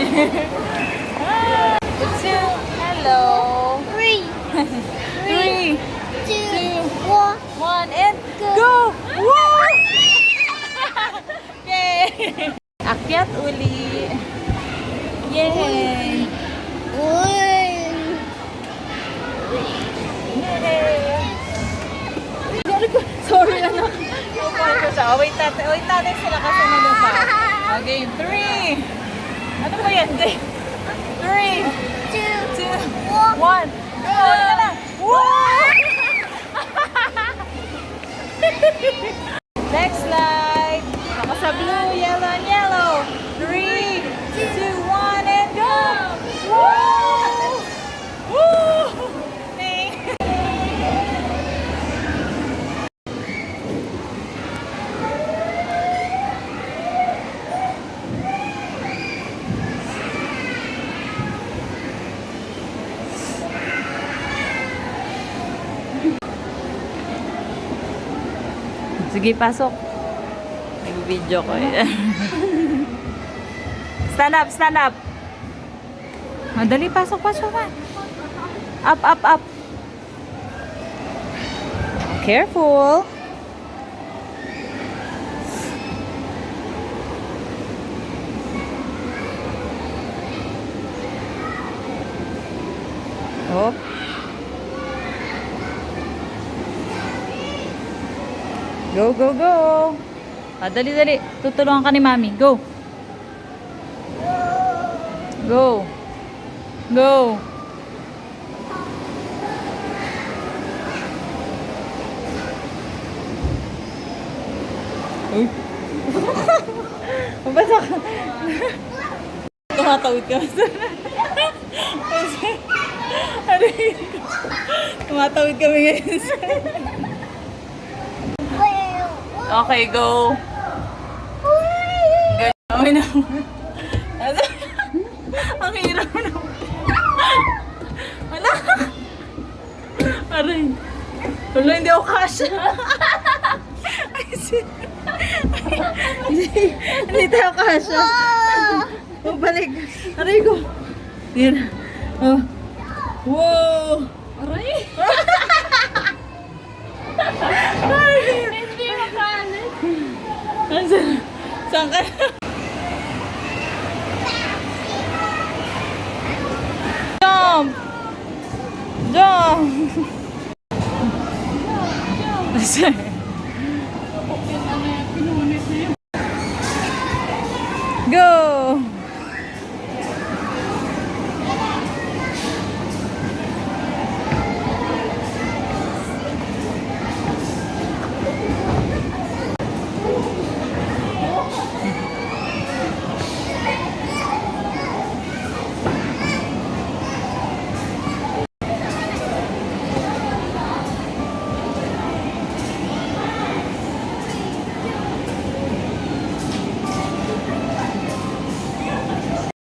Two. Hello. Three, Three, two, one. one, and go! Woo! Yay! Akyat uli. Yay! Yay! Sorry anak. Sorry ko siya. Oh, wait natin. Wait natin sila kasi ano pa. Okay, three. Ano ba yan? Three, Two, two, one. Oh. Woo! Next slide. Ako sa blue, yellow, and yellow. Three, two, one, and go! Woo! Woo! Thank- Sige, pasok. Nag-video ko eh. stand up, stand up. Madali, pasok, pasok ka. Up, up, up. Careful. Oh. Go, go, go. Ah, dali, dali. Tutulungan ka ni Mami. Go. Go. Go. Uy. Mabasa ka. Tumatawid ka. ano? Tumatawid kami ngayon. Okay, go. Gawin na. Ang hirap na. Wala. Aray. Wala, hindi ako kasha. Ay. Hindi, tayo kasha. Oh, balik. Aray ko. Yan. Oh. Wow. Aray. Aray. Hindi makalit. Nasaan? Saan ka? Jump! Jump! Go!